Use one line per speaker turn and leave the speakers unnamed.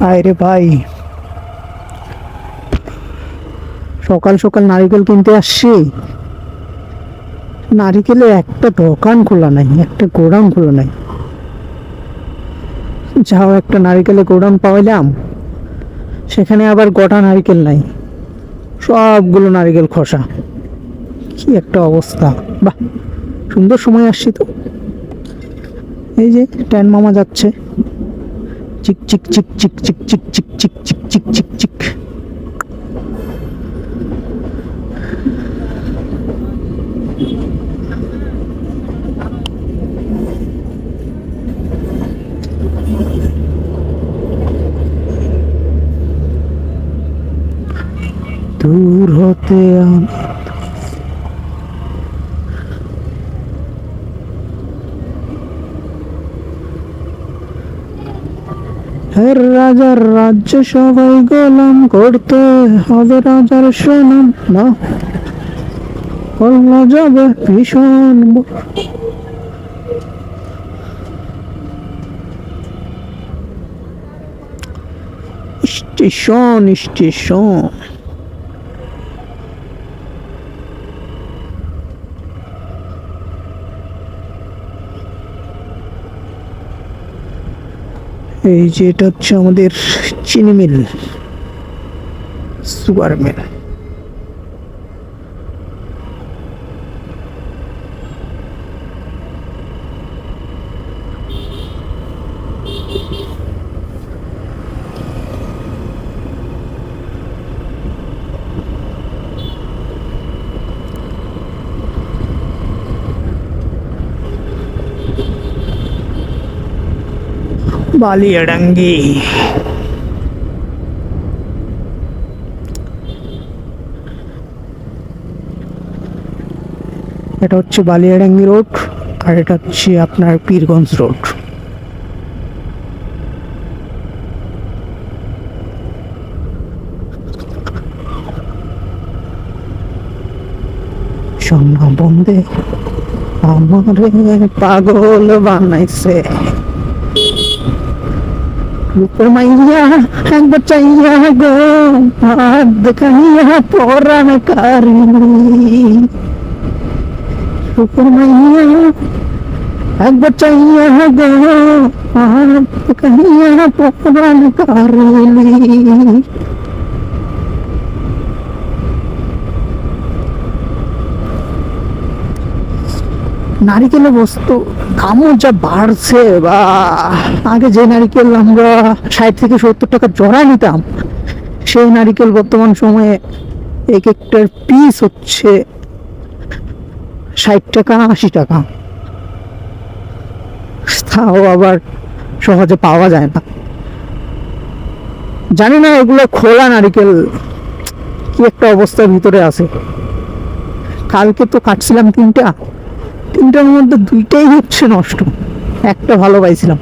আরে ভাই। সকাল সকাল নারিকেল কিনতে আসছি। নারিকেলে একটা দোকান খোলা নাই, একটা গোডাউন খোলা নাই। যাও, একটা নারিকেলে গোডাউন পাইলাম। সেখানে আবার গোটা নারিকেল নাই। সবগুলো নারিকেল খসা। কি একটা অবস্থা। বাহ, সুন্দর সময় আসছি তো। এই যে, ট্যান মামা যাচ্ছে। चिक चिक चिक चिक चिक चिक चिक चिक चिक चिक चिक चिक दूर होते आना হের রাজার রাজ্য সবাই গোলাম করতে হবে রাজার সুনাম না। করলে যাবে ভীষণ স্টেশন স্টেশন। এই যে এটা হচ্ছে আমাদের চিনি মিল সুগার মিল। বালিয়াডাঙ্গি এটা হচ্ছে বালিয়াডাঙ্গি রোড, আর এটা হচ্ছে আপনার পীরগঞ্জ রোড। বন্দে আমারে পাগল বানাইছে। मैया बचैया गो हाथ कहिया पोरण करी सुपर मैया बचैया गो हाथ कहिया पोरण करी নারিকেলের বস্তু দামও যা বাড়ছে, বা আগে যে নারিকেল আমরা ষাট থেকে সত্তর টাকা জড়া নিতাম, সেই নারিকেল বর্তমান সময়ে এক একটার পিস হচ্ছে ষাট টাকা, আশি টাকা। তাও আবার সহজে পাওয়া যায় না। জানি না এগুলো খোলা নারিকেল কি একটা অবস্থার ভিতরে আছে। কালকে তো কাটছিলাম তিনটা। তিনটার মধ্যে দুইটাই হচ্ছে নষ্ট। একটা ভালো পাইছিলাম।